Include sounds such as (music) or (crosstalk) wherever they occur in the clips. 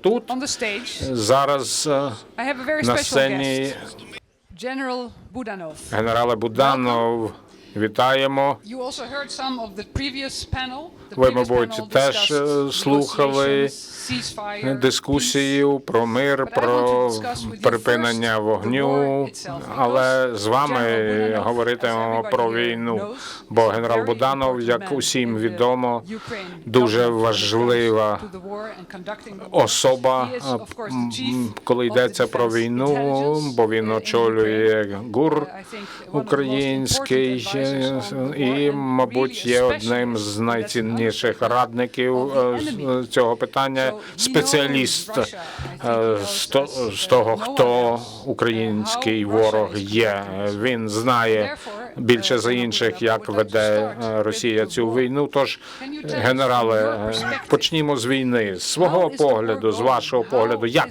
тут On the stage, зараз е, I have a very на special сцені guest, General Budanov. генерала Буданов. Вітаємо. Ви, мабуть, теж, е, слухали дискусію про мир, про припинення вогню, але з вами говоритимемо про війну. Бо генерал Буданов, як усім відомо, дуже важлива особа, коли йдеться про війну, бо він очолює ГУР український і, мабуть, є одним з найцінніших радників е, з цього питання. Спеціаліст е, з того, хто український ворог є. Він знає більше за інших, як веде е, Росія цю війну. Тож, генерале, е, почнімо з війни. З свого погляду, з вашого погляду, як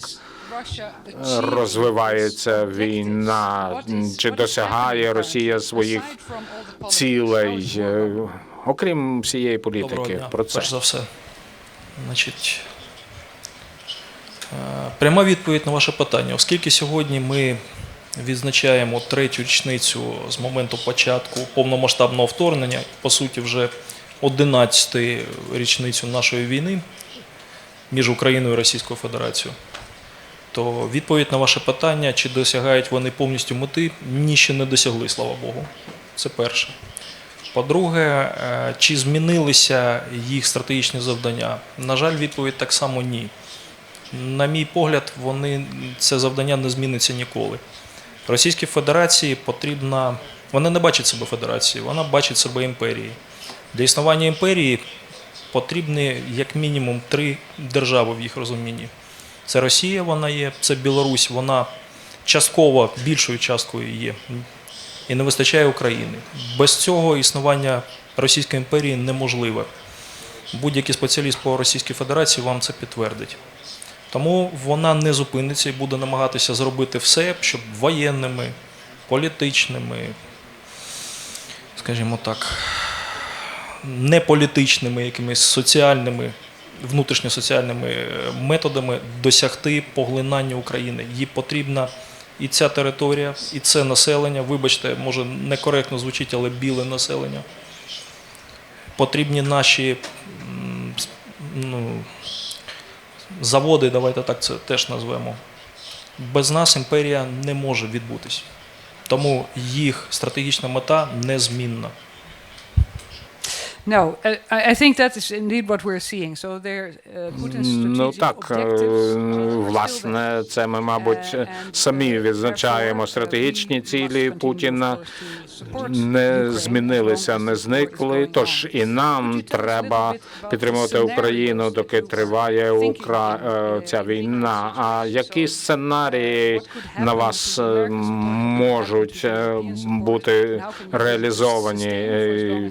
розвивається війна? Чи досягає Росія своїх цілей, е, окрім всієї Доброго політики? дня, Про це перш за все. Значить, е, пряма відповідь на ваше питання. Оскільки сьогодні ми відзначаємо третю річницю з моменту початку повномасштабного вторгнення, по суті, вже 11 річницю нашої війни між Україною і Російською Федерацією, то відповідь на ваше питання, чи досягають вони повністю мети, ні, ще не досягли, слава Богу. Це перше. По-друге, е, чи змінилися їх стратегічні завдання? На жаль, відповідь так само ні. На мій погляд, вони, це завдання не зміниться ніколи. Російській Федерації потрібна. Вона не бачить себе федерацією, вона бачить себе імперією. Для існування імперії потрібні як мінімум три держави в їх розумінні. Це Росія, вона є, це Білорусь, вона частково більшою часткою є і не вистачає України. Без цього існування Російської імперії неможливе. Будь-який спеціаліст по Російській Федерації вам це підтвердить. Тому вона не зупиниться і буде намагатися зробити все, щоб воєнними, політичними, скажімо так, неполітичними, якимись соціальними, внутрішньосоціальними е, методами досягти поглинання України. Їй потрібна і ця територія, і це населення. Вибачте, може некоректно звучить, але біле населення. Потрібні наші ну, заводи, давайте так це теж назвемо. Без нас імперія не може відбутись. Тому їх стратегічна мета незмінна. No, I I think that is indeed what we're seeing. So there, uh, Putin's Ну так, власне, це ми, мабуть, самі відзначаємо стратегічні цілі Путіна. Не змінилися, не зникли. Тож і нам треба підтримувати Україну, доки триває Укра... ця війна. А які сценарії на вас можуть бути реалізовані е,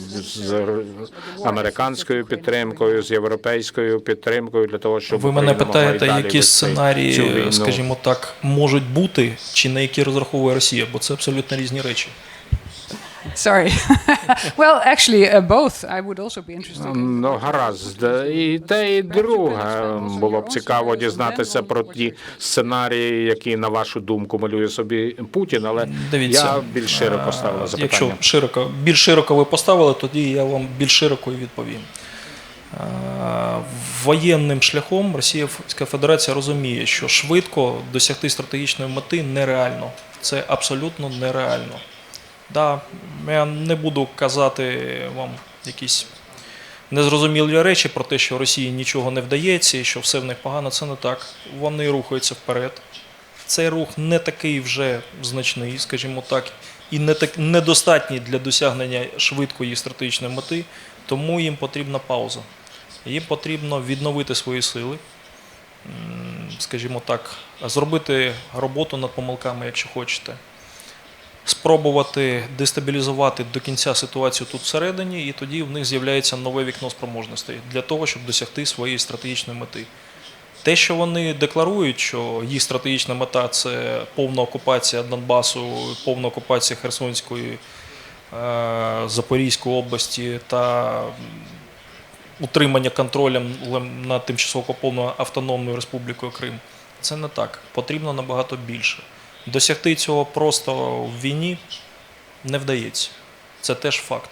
з американською підтримкою, з європейською підтримкою для того, щоб Ви мене питаєте, які сценарії, скажімо так, можуть бути, чи на які розраховує Росія, бо це абсолютно різні речі. Sorry. (laughs) well, actually, uh, both. I would also be interested. Ну, гаразд. І те, і друге було б цікаво дізнатися про ті сценарії, які, на вашу думку, малює собі Путін, але Дивіться, я більш широко е, ставила запитання. Якщо широко, більш широко ви поставили, тоді я вам більш широко і відповім. Е, Воєнним шляхом Російська Федерація розуміє, що швидко досягти стратегічної мети нереально. Це абсолютно нереально. Да, я не буду казати вам якісь незрозумілі речі про те, що Росії нічого не вдається і що все в них погано. Це не так. Вони рухаються вперед. Цей рух не такий вже значний, скажімо так, і не так недостатній для досягнення швидкої стратегічної мети, тому їм потрібна пауза. Їм потрібно відновити свої сили, скажімо так, зробити роботу над помилками, якщо хочете. Спробувати дестабілізувати до кінця ситуацію тут всередині, і тоді в них з'являється нове вікно спроможностей для того, щоб досягти своєї стратегічної мети. Те, що вони декларують, що їх стратегічна мета це повна окупація Донбасу, повна окупація Херсонської, е, Запорізької області та утримання контролем лем- над тимчасово окупованою автономною республікою Крим. Це не так. Потрібно набагато більше. Досягти цього просто в війні не вдається. Це теж факт.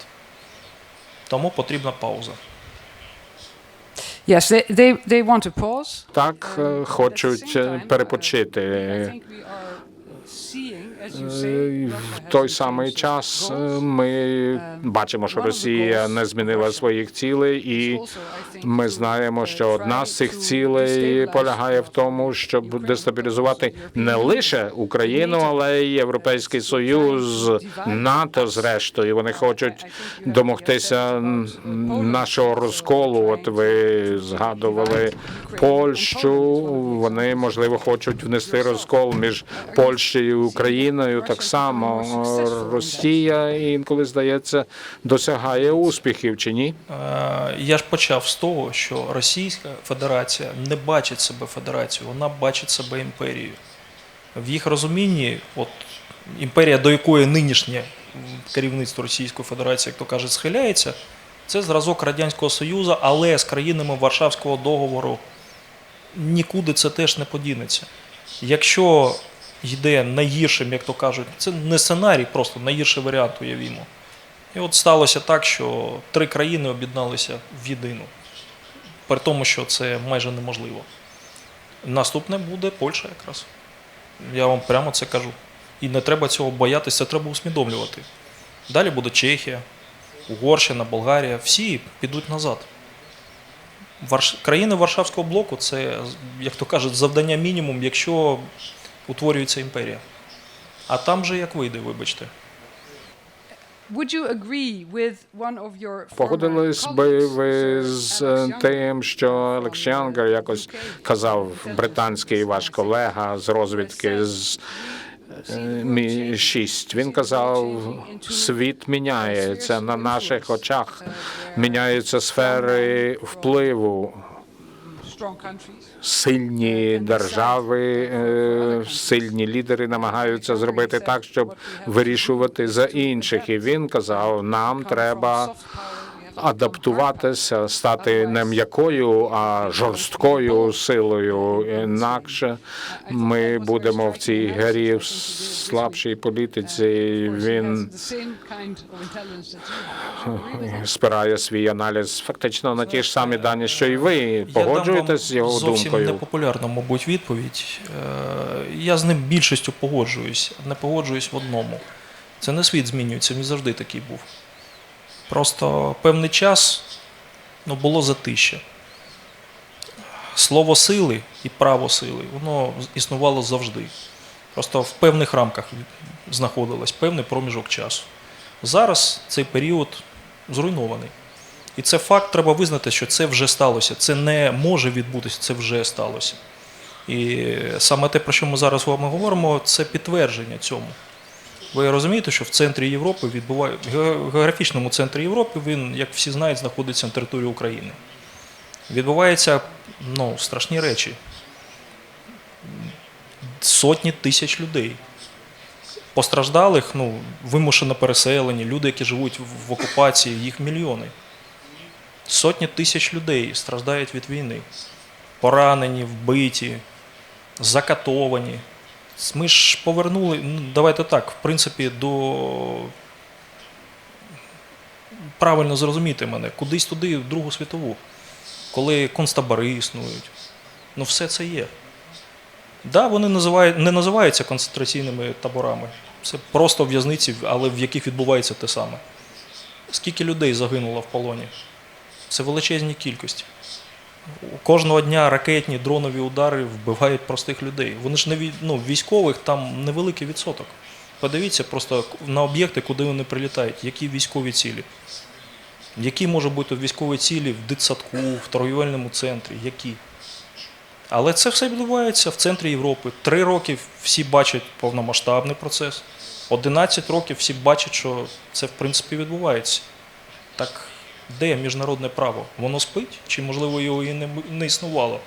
Тому потрібна пауза. Yes, they, they, they want to pause. Так е, хочуть е, перепочити. Е, В той самий час е, ми бачимо, що Росія не змінила своїх цілей, і ми знаємо, що одна з цих цілей полягає в тому, щоб дестабілізувати не лише Україну, але й Європейський Союз, НАТО, зрештою. Вони хочуть домогтися нашого розколу. От ви згадували Польщу. Вони можливо хочуть внести розкол між Польщею і Україною. Так само Росія інколи здається досягає успіхів чи ні? Е, Я ж почав з того, що Російська Федерація не бачить себе федерацією, вона бачить себе імперією. В їх розумінні, от імперія, до якої нинішнє керівництво Російської Федерації, як то кажуть, схиляється, це зразок Радянського Союзу, але з країнами Варшавського договору нікуди це теж не подінеться. Якщо йде найгіршим, як то кажуть, це не сценарій, просто найгірший варіант уявімо. І от сталося так, що три країни об'єдналися в єдину. При тому, що це майже неможливо. Наступне буде Польща якраз. Я вам прямо це кажу. І не треба цього боятися, це треба усвідомлювати. Далі буде Чехія, Угорщина, Болгарія. Всі підуть назад. Країни Варшавського блоку це, як то кажуть, завдання мінімум, якщо утворюється імперія. А там же як вийде, вибачте. Погодились би ви з е, тим, що Алекс Янгер якось казав, британський ваш колега з розвідки з е, Мі 6 Він казав, світ міняється на наших очах. Міняються сфери впливу. Сильні держави, е, сильні лідери намагаються зробити так, щоб вирішувати за інших. І він казав, нам треба адаптуватися, стати не м'якою, а жорсткою силою. Інакше ми будемо в цій грі в слабшій політиці. Він спирає свій аналіз фактично на ті ж самі дані, що і ви. Погоджуєтесь з його зовсім думкою? непопулярна, мабуть, відповідь. Е, Я з ним більшістю погоджуюсь, не погоджуюсь в одному. Це не світ змінюється, він завжди такий був. Просто певний час ну, було затище. Слово сили і право сили, воно існувало завжди. Просто в певних рамках знаходилось певний проміжок часу. Зараз цей період зруйнований. І це факт, треба визнати, що це вже сталося. Це не може відбутися, це вже сталося. І саме те, про що ми зараз з вами говоримо, це підтвердження цьому. Ви розумієте, що в центрі Європи відбуває ге- географічному центрі Європи він, як всі знають, знаходиться на території України. Відбуваються ну, страшні речі. Сотні тисяч людей. Постраждалих, ну, вимушено переселені, люди, які живуть в окупації, їх мільйони. Сотні тисяч людей страждають від війни. Поранені, вбиті, закатовані. Ми ж повернули, ну, давайте так, в принципі, до. Правильно зрозуміти мене, кудись туди, в Другу світову, коли концтабори існують. Ну, все це є. Да, вони називають, не називаються концентраційними таборами. Це просто в'язниці, але в яких відбувається те саме. Скільки людей загинуло в полоні? Це величезні кількості. Кожного дня ракетні дронові удари вбивають простих людей. Вони ж не ну, військових там невеликий відсоток. Подивіться просто на об'єкти, куди вони прилітають, які військові цілі. Які можуть бути військові цілі в дитсадку, в торгівельному центрі, які? Але це все відбувається в центрі Європи. Три роки всі бачать повномасштабний процес. 11 років всі бачать, що це в принципі відбувається. Так де міжнародне право? Воно спить? Чи можливо його і не, не існувало?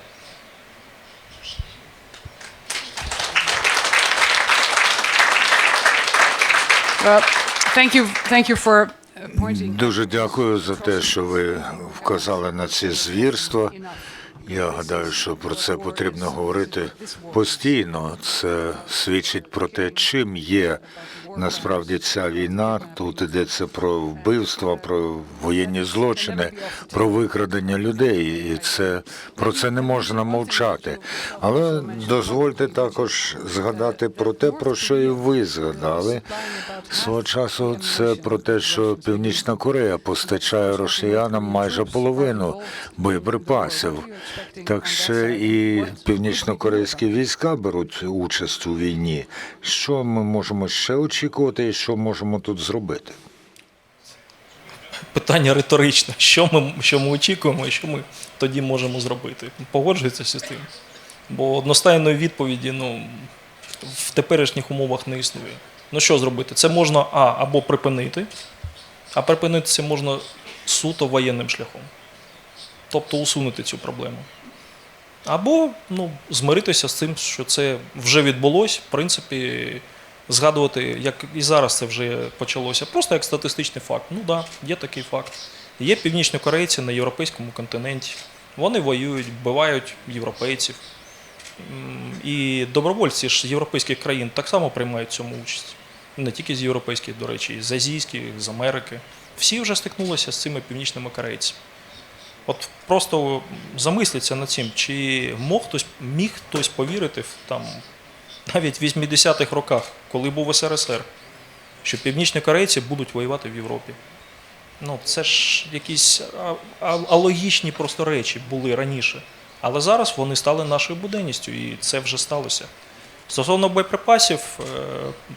Well, thank you, thank you for pointing Дуже дякую за те, що ви вказали на ці звірства. Я гадаю, що про це потрібно говорити постійно. Це свідчить про те, чим є насправді ця війна. Тут йдеться про вбивства, про воєнні злочини, про викрадення людей, і це про це не можна мовчати. Але дозвольте також згадати про те, про що і ви згадали. Свого часу це про те, що Північна Корея постачає росіянам майже половину боєприпасів. Так ще і північнокорейські війська беруть участь у війні. Що ми можемо ще очікувати, і що можемо тут зробити? Питання риторичне. Що ми, що ми очікуємо і що ми тоді можемо зробити? Погоджуєтеся з тим? Бо одностайної відповіді ну, в теперішніх умовах не існує. Ну що зробити? Це можна а, або припинити, а припинити це можна суто воєнним шляхом. Тобто усунути цю проблему. Або ну, змиритися з тим, що це вже відбулось, в принципі, згадувати, як і зараз це вже почалося, просто як статистичний факт. Ну так, да, є такий факт. Є північні корейці на європейському континенті. Вони воюють, вбивають європейців. І добровольці ж європейських країн так само приймають цьому участь. Не тільки з європейських, до речі, і з азійських, з Америки. Всі вже стикнулися з цими північними корейцями. От просто замисліться над цим, чи мог хтось, міг хтось повірити в там навіть в 80-х роках, коли був СРСР, що північні корейці будуть воювати в Європі. Ну, це ж якісь алогічні просто речі були раніше. Але зараз вони стали нашою буденністю, і це вже сталося. Стосовно боєприпасів, е,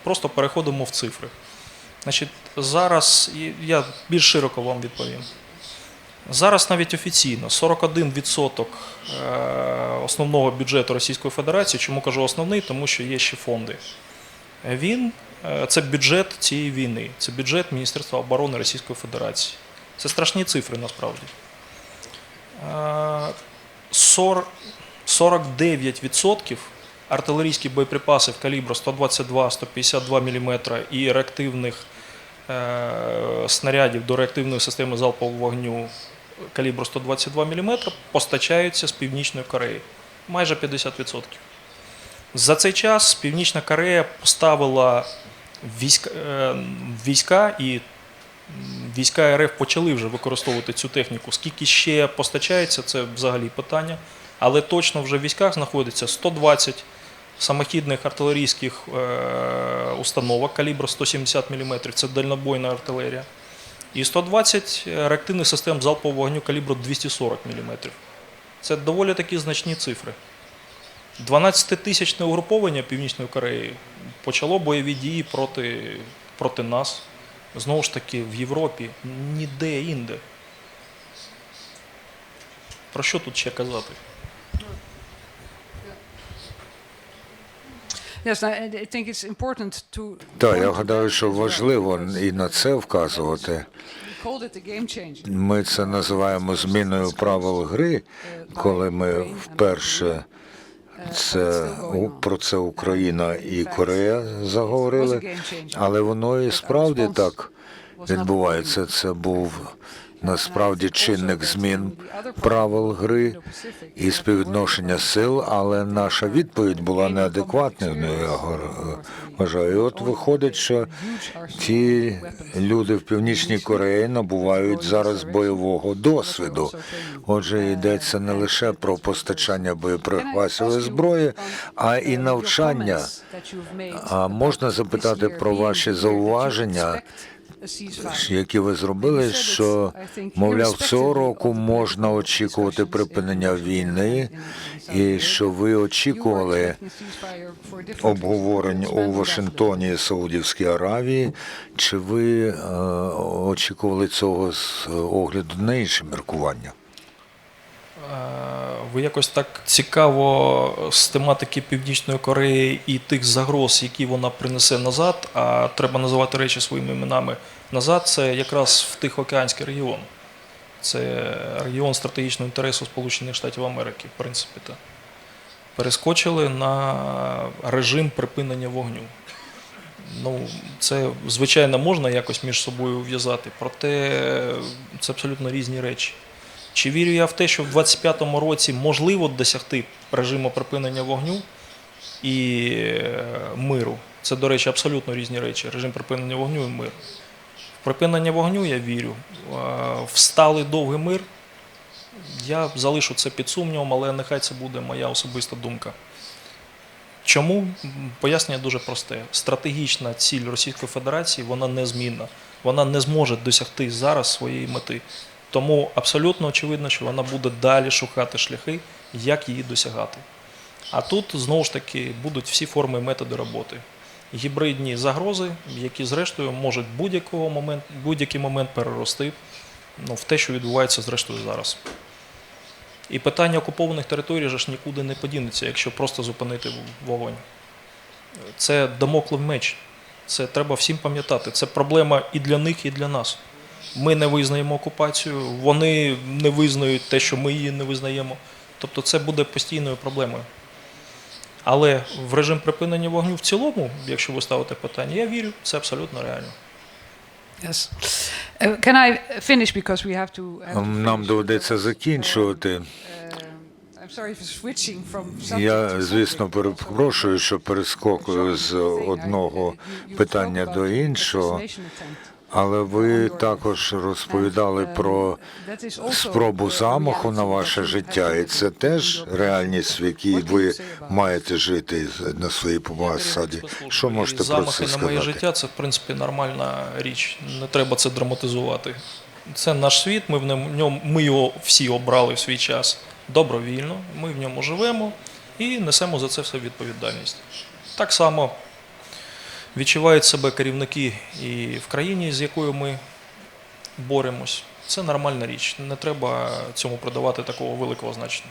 просто переходимо в цифри. Значить, зараз я більш широко вам відповім. Зараз навіть офіційно 41% е, основного бюджету Російської Федерації. Чому кажу основний? Тому що є ще фонди. Він е, це бюджет цієї війни, це бюджет Міністерства оборони Російської Федерації. Це страшні цифри насправді. Е, 40 49% артилерійські боєприпаси в калібру 122-152 мм і реактивних е, снарядів до реактивної системи залпового вогню калібру 122 мм постачаються з Північної Кореї. Майже 50%. За цей час Північна Корея поставила війська, е, війська і війська РФ почали вже використовувати цю техніку. Скільки ще постачається, це взагалі питання. Але точно вже в військах знаходиться 120 самохідних артилерійських е, установок калібру 170 мм, це дальнобойна артилерія. І 120 реактивних систем залпового вогню калібру 240 мм. Це доволі такі значні цифри. 12-тисячне угруповання Північної Кореї почало бойові дії проти, проти нас. Знову ж таки, в Європі ніде інде. Про що тут ще казати? Yes, I, I think it's important to. Так, я гадаю, що важливо і на це вказувати. Ми це називаємо зміною правил гри, коли ми вперше це про це Україна і Корея заговорили, але воно і справді так відбувається. Це був насправді чинник змін правил гри і співвідношення сил, але наша відповідь була неадекватною. Я гор- вважаю. І от виходить, що ті люди в північній Кореї набувають зараз бойового досвіду. Отже, йдеться не лише про постачання боєприпасів і зброї, а і навчання. А можна запитати про ваші зауваження, які ви зробили, що мовляв цього року можна очікувати припинення війни, і що ви очікували обговорень у Вашингтоні і Саудівській Аравії. Чи ви очікували цього з огляду на інші міркування? Е, Ви якось так цікаво з тематики Північної Кореї і тих загроз, які вона принесе назад, а треба називати речі своїми іменами назад, це якраз в Тихоокеанський регіон. Це регіон стратегічного інтересу Сполучених Штатів Америки, в принципі. Так. Перескочили на режим припинення вогню. Ну, це, звичайно, можна якось між собою ув'язати, проте це абсолютно різні речі. Чи вірю я в те, що в 25-му році можливо досягти режиму припинення вогню і е, миру? Це, до речі, абсолютно різні речі. Режим припинення вогню і мир. В припинення вогню я вірю. Е, В сталий довгий мир я залишу це під сумнівом, але нехай це буде моя особиста думка. Чому? Пояснення дуже просте. Стратегічна ціль Російської Федерації вона незмінна. Вона не зможе досягти зараз своєї мети. Тому абсолютно очевидно, що вона буде далі шукати шляхи, як її досягати. А тут знову ж таки будуть всі форми і методи роботи. Гібридні загрози, які зрештою можуть будь-якого момент, будь-який момент перерости ну, в те, що відбувається зрештою зараз. І питання окупованих територій ж нікуди не подінеться, якщо просто зупинити вогонь. Це домоклив меч. Це треба всім пам'ятати. Це проблема і для них, і для нас. Ми не визнаємо окупацію, вони не визнають те, що ми її не визнаємо. Тобто це буде постійною проблемою. Але в режим припинення вогню в цілому, якщо ви ставите питання, я вірю, це абсолютно реально. Yes. Uh, can I finish because we have to. Have to Нам доведеться закінчувати. Uh, I'm sorry for switching from subject to Я, звісно, перепрошую, що перескокую з одного питання до іншого, але ви також розповідали про спробу замаху на ваше життя, і це теж реальність, в якій ви маєте жити на своїй посаді. Що можете про Замахи на моє життя це, в принципі, нормальна річ. Не треба це драматизувати. Це наш світ, ми в ньому, ми його всі обрали в свій час добровільно, ми в ньому живемо і несемо за це все відповідальність. Так само відчувають себе керівники і в країні, з якою ми боремось. Це нормальна річ. Не треба цьому придавати такого великого значення.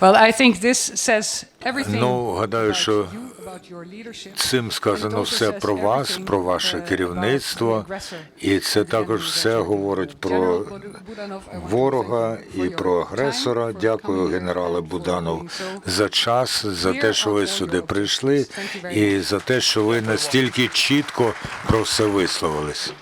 Well, I think this says everything Ну, гадаю, що Цим сказано все про вас, про ваше керівництво, і це також все говорить про ворога і про агресора. Дякую, генерале Буданов, за час, за те, що ви сюди прийшли, і за те, що ви настільки чітко про все висловились.